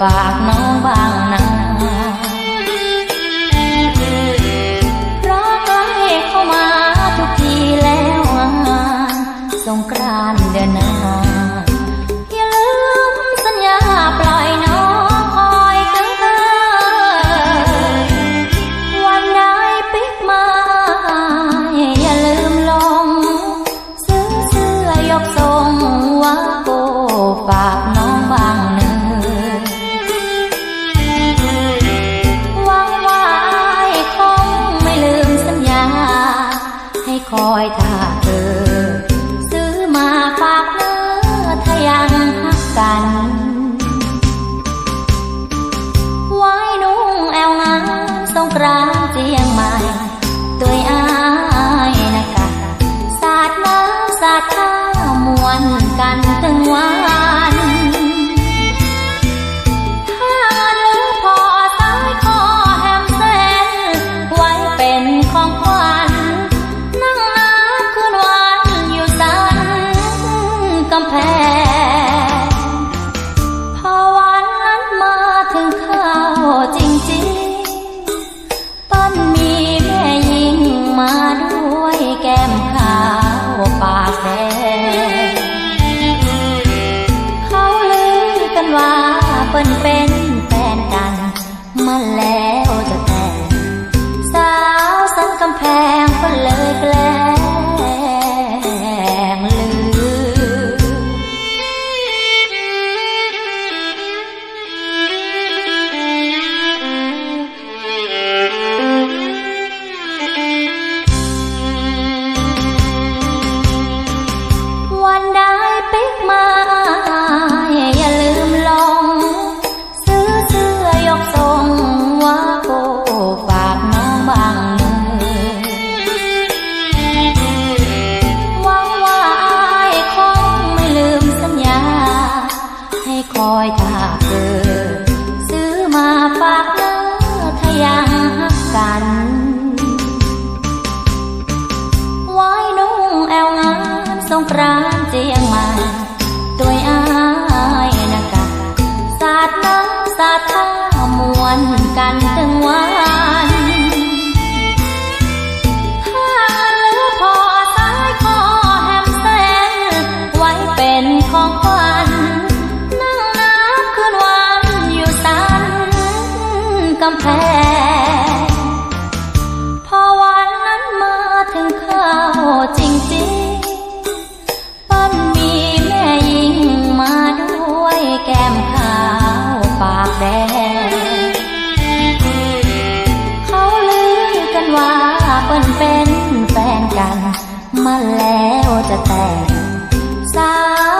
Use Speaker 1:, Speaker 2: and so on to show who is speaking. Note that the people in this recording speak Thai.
Speaker 1: ฝากน้อง กรางเจียงใหม่ตัวอายนะคะสาดน้ำสาดข้ามวนกันตึงวันถ้าเนื้พอตายคอแฮมเซนไว้เป็นของขวัญนั่งน้ำคืนวันอยู่สันกำแพง เป็นแฟนกันมาแล้ว งปราณเจียงมาด้วยอายนะกะสาดน้ำสาดท่ามวนกันถึงวันานเป็นแฟนกัน มาแล้วจะแต่งสาว